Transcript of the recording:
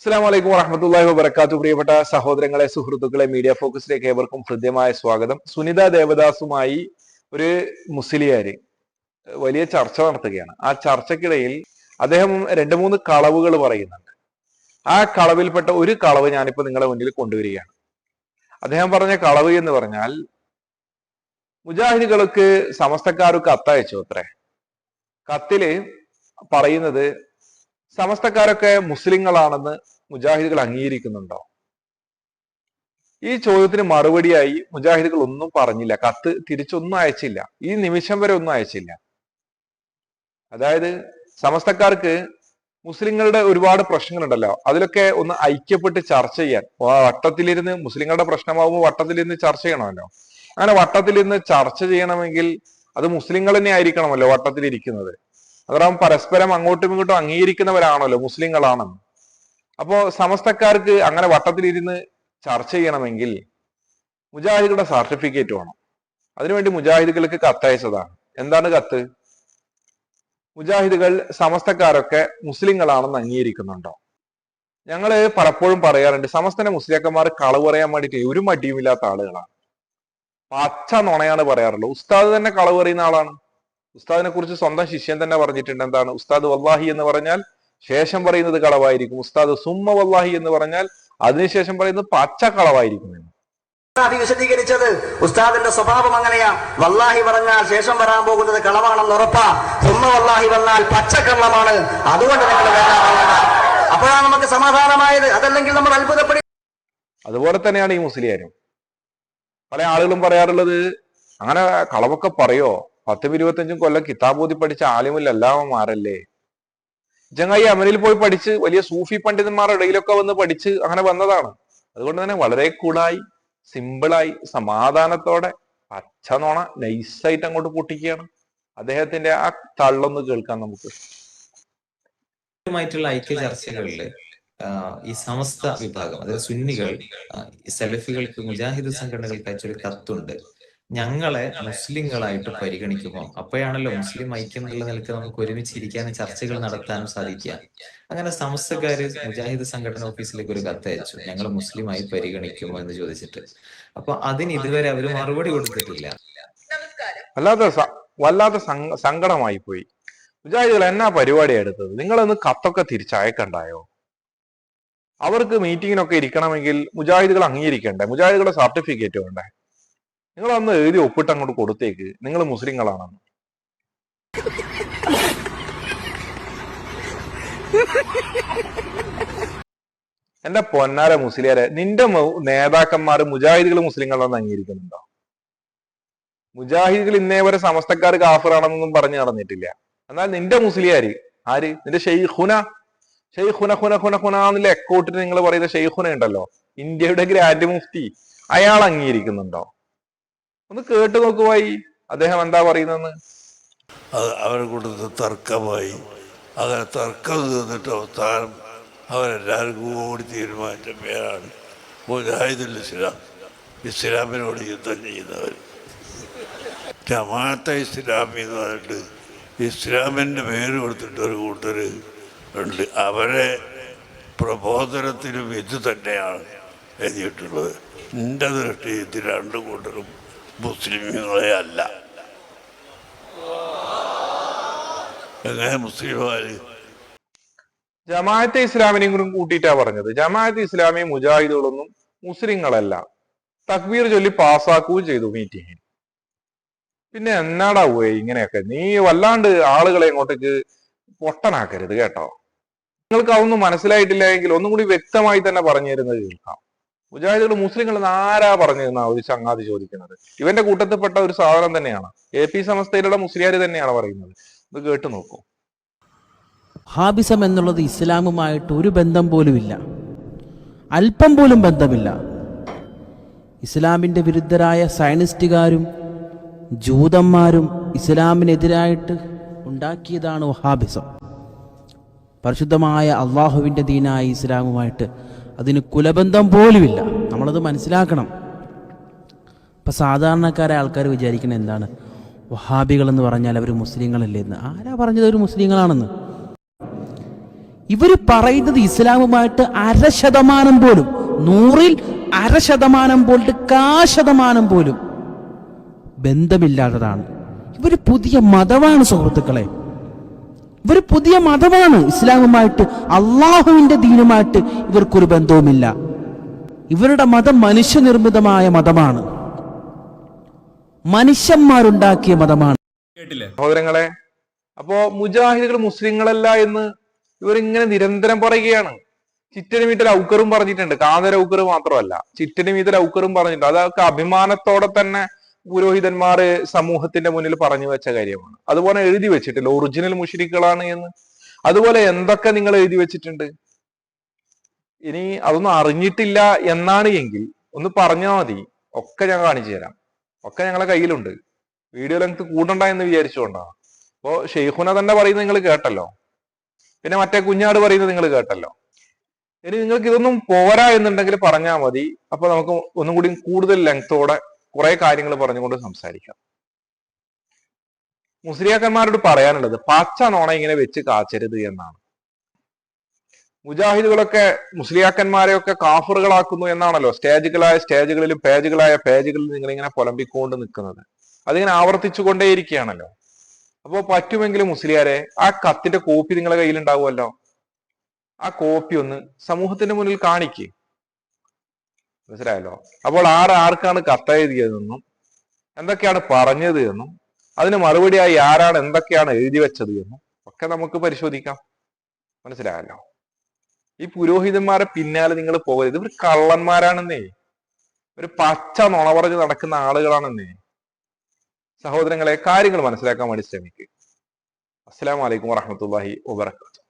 അസ്സാം വലൈക്കും വറഹമത്തല്ലാഹി വബർക്കാത്തു പ്രിയപ്പെട്ട സഹോദരങ്ങളെ സുഹൃത്തുക്കളെ മീഡിയ ഫോക്കസിലേക്ക് ഏവർക്കും ഹൃദ്യമായ സ്വാഗതം. സുനിത ദേവദാസുമായി ഒരു മുസ്ലിയാര് വലിയ ചർച്ച നടത്തുകയാണ്. ആ ചർച്ചക്കിടയിൽ അദ്ദേഹം രണ്ട് മൂന്ന് കളവുകൾ പറയുന്നുണ്ട്. ആ കളവിൽപ്പെട്ട ഒരു കളവ് ഞാനിപ്പോ നിങ്ങളുടെ മുന്നിൽ കൊണ്ടുവരികയാണ്. അദ്ദേഹം പറഞ്ഞ കളവ് എന്ന് പറഞ്ഞാൽ മുജാഹിദുകൾക്ക് സമസ്തക്കാർക്ക് കത്തയച്ചു അത്രേ. കത്തിൽ പറയുന്നത് സമസ്തക്കാരൊക്കെ മുസ്ലിങ്ങളാണെന്ന് മുജാഹിദുകൾ അംഗീകരിക്കുന്നുണ്ടോ? ഈ ചോദ്യത്തിന് മറുപടിയായി മുജാഹിദുകൾ ഒന്നും പറഞ്ഞില്ല. കത്ത് തിരിച്ചൊന്നും അയച്ചില്ല. ഈ നിമിഷം വരെ ഒന്നും അയച്ചില്ല. അതായത് സമസ്തക്കാർക്ക് മുസ്ലിങ്ങളുടെ ഒരുപാട് പ്രശ്നങ്ങളുണ്ടല്ലോ. അതിലൊക്കെ ഒന്ന് ഐക്യപ്പെട്ട് ചർച്ച ചെയ്യാൻ. വട്ടത്തിലിരുന്ന് മുസ്ലിങ്ങളുടെ പ്രശ്നമാകുമ്പോൾ വട്ടത്തിലിരുന്ന് ചർച്ച ചെയ്യണമല്ലോ. അങ്ങനെ വട്ടത്തിലിരുന്ന് ചർച്ച ചെയ്യണമെങ്കിൽ അത് മുസ്ലിങ്ങൾ തന്നെ ആയിരിക്കണമല്ലോ വട്ടത്തിലിരിക്കുന്നത്. അതാവും പരസ്പരം അങ്ങോട്ടും ഇങ്ങോട്ടും അംഗീകരിക്കുന്നവരാണല്ലോ മുസ്ലിങ്ങളാണെന്ന്. അപ്പോ സമസ്തക്കാർക്ക് അങ്ങനെ വട്ടത്തിലിരുന്ന് ചർച്ച ചെയ്യണമെങ്കിൽ മുജാഹിദുകളുടെ സർട്ടിഫിക്കറ്റ് വേണം. അതിനുവേണ്ടി മുജാഹിദുകൾക്ക് കത്തയച്ചതാണ് എന്താണ് കത്ത്? മുജാഹിദുകൾ സമസ്തക്കാരൊക്കെ മുസ്ലിങ്ങളാണെന്ന് അംഗീകരിക്കുന്നുണ്ടോ? ഞങ്ങൾ പലപ്പോഴും പറയാറുണ്ട് സമസ്തനെ മുസ്ലിയാക്കന്മാർ കളവ് പറയാൻ വേണ്ടിയിട്ട് ഒരു മടിയുമില്ലാത്ത ആളുകളാണ്. പച്ച നുണയാണ് പറയാറുള്ളത്. ഉസ്താദ് തന്നെ കളവ് പറയുന്ന ആളാണ്. ഉസ്താദിനെ കുറിച്ച് സ്വന്തം ശിഷ്യൻ തന്നെ പറഞ്ഞിട്ടുണ്ട് എന്താണ്? ഉസ്താദ് വല്ലാഹി എന്ന് പറഞ്ഞാൽ ശേഷം പറയുന്നത് കളവായിരിക്കും. ഉസ്താദ് സുമ്മ വല്ലാഹി എന്ന് പറഞ്ഞാൽ അതിനുശേഷം പറയുന്നത് പച്ച കളവായിരിക്കും എന്ന്. വിശദീകരിച്ചത് ഉസ്താദിന്റെ സ്വഭാവം അങ്ങനെയാ. വല്ലാഹി പറഞ്ഞാൽ ശേഷം വരാൻ പോകുന്നത് കളവാണെന്ന് ഉറപ്പാ. സുമ്മ വല്ലാഹി വന്നാൽ പച്ചക്കള്ളമാണ് അതുകൊണ്ട് നിങ്ങൾ അപ്പോഴാണ് നമുക്ക് സമാധാനമായത്. അതല്ലെങ്കിൽ നമ്മൾ അത്ഭുതപ്പെടും അതുപോലെ തന്നെയാണ് ഈ മുസ്ലിയാരും. പല ആളുകളും പറയാറുള്ളത് അങ്ങനെ കളവൊക്കെ പറയോ? പത്തും ഇരുപത്തഞ്ചും കൊല്ലം കിതാബൂതി പഠിച്ച ആലിമില്ലല്ലാമാരല്ലേ ചങ്ങായി അമനിൽ പോയി പഠിച്ച് വലിയ സൂഫി പണ്ഡിതന്മാരുടെ ഇടയിലൊക്കെ വന്ന് പഠിച്ച് അങ്ങനെ വന്നതാണ്. അതുകൊണ്ട് തന്നെ വളരെ കൂളായി സിമ്പിളായി സമാധാനത്തോടെ പച്ച നോണ നൈസായിട്ട് അങ്ങോട്ട് പൊട്ടിക്കുകയാണ്. അദ്ദേഹത്തിന്റെ ആ തള്ളൊന്ന് കേൾക്കാം നമുക്ക്. ഐക്യ ചർച്ചകളിൽ ഈ സമസ്ത വിഭാഗം അതായത് സുന്നികൾ സലഫികൾക്ക് മുജാഹിദ് സംഘടനകൾക്ക് അയച്ചൊരു കത്തുണ്ട്. ഞങ്ങളെ മുസ്ലിങ്ങളായിട്ട് പരിഗണിക്കുമോ അപ്പോഴാണല്ലോ മുസ്ലിം ഐക്യം എന്നുള്ള നിലയ്ക്ക് നമുക്ക് ഒരുമിച്ച് ഇരിക്കാനും ചർച്ചകൾ നടത്താനും സാധിക്കുക. അങ്ങനെ സമസ്തക്കാര് മുജാഹിദ് സംഘടന ഓഫീസിലേക്ക് ഒരു കത്ത് അയച്ചു. ഞങ്ങൾ മുസ്ലിമായി പരിഗണിക്കുമോ എന്ന് ചോദിച്ചിട്ട്. അപ്പൊ അതിന് ഇതുവരെ അവർ മറുപടി കൊടുത്തിട്ടില്ല. വല്ലാത്ത വല്ലാത്ത സങ്ക- സങ്കടമായി പോയി. മുജാഹിദുകൾ എന്നാ പരിപാടി എടുത്തത്? നിങ്ങളൊന്ന് കത്തൊക്കെ തിരിച്ചയക്കണ്ടായോ? അവർക്ക് മീറ്റിങ്ങിനൊക്കെ ഇരിക്കണമെങ്കിൽ മുജാഹിദുകൾ അംഗീകരിക്കണ്ടേ? മുജാഹിദുകളുടെ സർട്ടിഫിക്കറ്റ് വേണ്ടേ? നിങ്ങൾ അന്ന് എഴുതി ഒപ്പിട്ട് അങ്ങോട്ട് കൊടുത്തേക്ക്. നിങ്ങൾ മുസ്ലിങ്ങളാണെന്ന്. എന്റെ പൊന്നാര മുസ്ലിയാരെ നിന്റെ നേതാക്കന്മാർ മുജാഹിദുകൾ മുസ്ലിങ്ങളാണെന്ന് അംഗീകരിക്കുന്നുണ്ടോ? മുജാഹിദുകൾ ഇന്നേ വരെ സമസ്തക്കാർ കാഫറാണെന്നൊന്നും പറഞ്ഞു നടന്നിട്ടില്ല. എന്നാൽ നിന്റെ മുസ്ലിയാര് ആര്? നിന്റെ ഷെയ്ഖുന ഷെയ്ഖുന ഹുന ഹുന ഹുന എന്നുള്ള എക്കോട്ടിന് നിങ്ങൾ പറയുന്ന ഷെയ്ഖുന ഉണ്ടല്ലോ ഇന്ത്യയുടെ ഗ്രാൻഡ് മുഫ്തി. അയാൾ അംഗീകരിക്കുന്നുണ്ടോ? ഒന്ന് കേട്ടു നോക്കുവായി അദ്ദേഹം എന്താ പറയുന്നെന്ന് അവരെ കൊടുത്ത് തർക്കമായി. അങ്ങനെ തർക്കം തീർന്നിട്ട് അവസാനം അവരെല്ലാവരും കൂടി തീരുമാനിച്ച പേരാണ് ഇസ്ലാം. ഇസ്ലാമിനോട് യുദ്ധം ചെയ്യുന്നവർ. ജമാഅത്തെ ഇസ്ലാമി എന്ന് പറഞ്ഞിട്ട് ഇസ്ലാമിന്റെ പേര് കൊടുത്തിട്ട് ഒരു കൂട്ടർ ഉണ്ട്. അവരെ പ്രബോധനത്തിനും ഇത് തന്നെയാണ് എഴുതിയിട്ടുള്ളത്. എന്റെ ദൃഷ്ടി ഇത് രണ്ട് കൂട്ടരും മുസ്ലിമുകളെ അല്ല എങ്ങനെ മുസ്ലിമുകാര് ജമാഅത്തെ ഇസ്ലാമിനെയും കൂടി കൂട്ടിയിട്ടാ പറഞ്ഞത്. ജമാഅത്തെ ഇസ്ലാമി മുജാഹിദുകളൊന്നും മുസ്ലിങ്ങളല്ല. തക്ബീർ ചൊല്ലി പാസ്സാക്കുകയും ചെയ്തു മീറ്റിങ്ങിൽ. പിന്നെ എന്നാടാ പോയി ഇങ്ങനെയൊക്കെ? നീ വല്ലാണ്ട് ആളുകളെ ഇങ്ങോട്ടേക്ക് പൊട്ടനാക്കരുത് കേട്ടോ. നിങ്ങൾക്ക് അതൊന്നും മനസ്സിലായിട്ടില്ല എങ്കിൽ ഒന്നും കൂടി വ്യക്തമായി തന്നെ പറഞ്ഞു തരുന്നത് കേൾക്കാം. മുജാഹിദുകൾ മുസ്ലിങ്ങൾ എന്ന് ആരാ പറഞ്ഞതെന്നാ ഒരു ചങ്ങാതി ചോദിക്കുന്നത്. ഇവന്റെ കൂട്ടത്തിൽപ്പെട്ട ഒരു സാധനം തന്നെയാണ്. എ പി സമസ്തയിലുള്ള മുസ്ലിയാർ തന്നെയാണ് പറയുന്നത്. ഇത് കേട്ടു നോക്കൂ. ഹാബിസം എന്നുള്ളത് ഇസ്ലാമുമായിട്ട് ഒരു ബന്ധം പോലുമില്ല അല്പം പോലും ബന്ധമില്ല. ഇസ്ലാമിന്റെ വിരുദ്ധരായ സയനിസ്റ്റുകാരും ജൂതന്മാരും ഇസ്ലാമിനെതിരായിട്ട് ഉണ്ടാക്കിയതാണ് വഹാബിസം പരിശുദ്ധമായ അള്ളാഹുവിന്റെ ദീനായ ഇസ്ലാമുമായിട്ട് അതിന് കുലബന്ധം പോലുമില്ല. നമ്മളത് മനസ്സിലാക്കണം. ഇപ്പം സാധാരണക്കാരെ ആൾക്കാർ വിചാരിക്കണ എന്താണ്? വഹാബികളെന്ന് പറഞ്ഞാൽ അവർ മുസ്ലിങ്ങളല്ലേ എന്ന്. ആരാ പറഞ്ഞത് അവർ മുസ്ലിങ്ങളാണെന്ന്? ഇവർ പറയുന്നത് ഇസ്ലാമുമായിട്ട് അര ശതമാനം പോലും നൂറിൽ അര ശതമാനം പോലും കാ ശതമാനം പോലും ബന്ധമില്ലാത്തതാണ്. ഇവർ പുതിയ മതമാണ് സുഹൃത്തുക്കളെ. ഇവർ പുതിയ മതമാണ്. ഇസ്ലാമുമായിട്ട് അള്ളാഹുവിന്റെ ദീനുമായിട്ട് ഇവർക്കൊരു ബന്ധവുമില്ല. ഇവരുടെ മതം മനുഷ്യനിർമ്മിതമായ മതമാണ്. മനുഷ്യന്മാരുണ്ടാക്കിയ മതമാണ്. കേട്ടില്ലേ? സഹോദരങ്ങളെ അപ്പോ മുജാഹിദുകൾ മുസ്ലിങ്ങളല്ല എന്ന് ഇവരിങ്ങനെ നിരന്തരം പറയുകയാണ്. ചിറ്റന് മീറ്റർ ഔക്കറും പറഞ്ഞിട്ടുണ്ട്. കാതര ഔക്കർ മാത്രമല്ല ചിറ്റന് മീറ്റർ ഔക്കറും പറഞ്ഞിട്ടുണ്ട്. അതൊക്കെ അഭിമാനത്തോടെ തന്നെ പുരോഹിതന്മാര് സമൂഹത്തിന്റെ മുന്നിൽ പറഞ്ഞു വെച്ച കാര്യമാണ്. അതുപോലെ എഴുതി വെച്ചിട്ടില്ല. ഒറിജിനൽ മുഷിരിക്കുകളാണ് എന്ന്. അതുപോലെ എന്തൊക്കെ നിങ്ങൾ എഴുതി വെച്ചിട്ടുണ്ട്? ഇനി അതൊന്നും അറിഞ്ഞിട്ടില്ല എന്നാണ് എങ്കിൽ ഒന്ന് പറഞ്ഞാൽ മതി. ഒക്കെ ഞാൻ കാണിച്ചു തരാം. ഒക്കെ ഞങ്ങളെ കയ്യിലുണ്ട്. വീഡിയോ ലെങ്ത് കൂടണ്ട എന്ന് വിചാരിച്ചുകൊണ്ടാണ് അപ്പോ ഷെയ്ഖുന തന്നെ പറയുന്നത് നിങ്ങൾ കേട്ടല്ലോ. പിന്നെ മറ്റേ കുഞ്ഞാട് പറയുന്നത് നിങ്ങൾ കേട്ടല്ലോ. ഇനി നിങ്ങൾക്ക് ഇതൊന്നും പോരാ എന്നുണ്ടെങ്കിൽ പറഞ്ഞാൽ മതി. അപ്പൊ നമുക്ക് ഒന്നും കൂടി കൂടുതൽ ലെങ്തോടെ കുറെ കാര്യങ്ങൾ പറഞ്ഞുകൊണ്ട് സംസാരിക്കാം. മുസ്ലിയാക്കന്മാരോട് പറയാനുള്ളത് പച്ച നോണ ഇങ്ങനെ വെച്ച് കാച്ചരുത് എന്നാണ്. മുജാഹിദുകളൊക്കെ മുസ്ലിയാക്കന്മാരെയൊക്കെ കാഫറുകളാക്കുന്നു എന്നാണല്ലോ സ്റ്റേജുകളായ സ്റ്റേജുകളിലും പേജുകളായ പേജുകളിലും നിങ്ങൾ ഇങ്ങനെ പുലമ്പിക്കൊണ്ട് നിൽക്കുന്നത്. അതിങ്ങനെ ആവർത്തിച്ചു കൊണ്ടേയിരിക്കുകയാണല്ലോ അപ്പോൾ പറ്റുമെങ്കിൽ മുസ്ലിയാരെ ആ കത്തിന്റെ കോപ്പി നിങ്ങളുടെ കയ്യിൽ ഉണ്ടാവുമല്ലോ ആ കോപ്പി ഒന്ന് സമൂഹത്തിന്റെ മുന്നിൽ കാണിക്ക്. മനസ്സിലായല്ലോ? അപ്പോൾ ആർ ആർക്കാണ് കത്തെഴുതിയതെന്നും എന്തൊക്കെയാണ് പറഞ്ഞത് എന്നും അതിന് മറുപടിയായി ആരാണ് എന്തൊക്കെയാണ് എഴുതി വെച്ചത് എന്നും ഒക്കെ നമുക്ക് പരിശോധിക്കാം. മനസ്സിലായല്ലോ? ഈ പുരോഹിതന്മാരെ പിന്നാലെ നിങ്ങൾ പോകരുത്. ഇവർ കള്ളന്മാരാണെന്നേ. ഒരു പച്ച നുണ പറഞ്ഞ് നടക്കുന്ന ആളുകളാണെന്നേ. സഹോദരങ്ങളെ കാര്യങ്ങൾ മനസ്സിലാക്കാൻ വേണ്ടി ശ്രമിക്കുക അസ്സലാമു അലൈക്കും വാഹമത്തല്ലാഹി വബർക്കാത്തു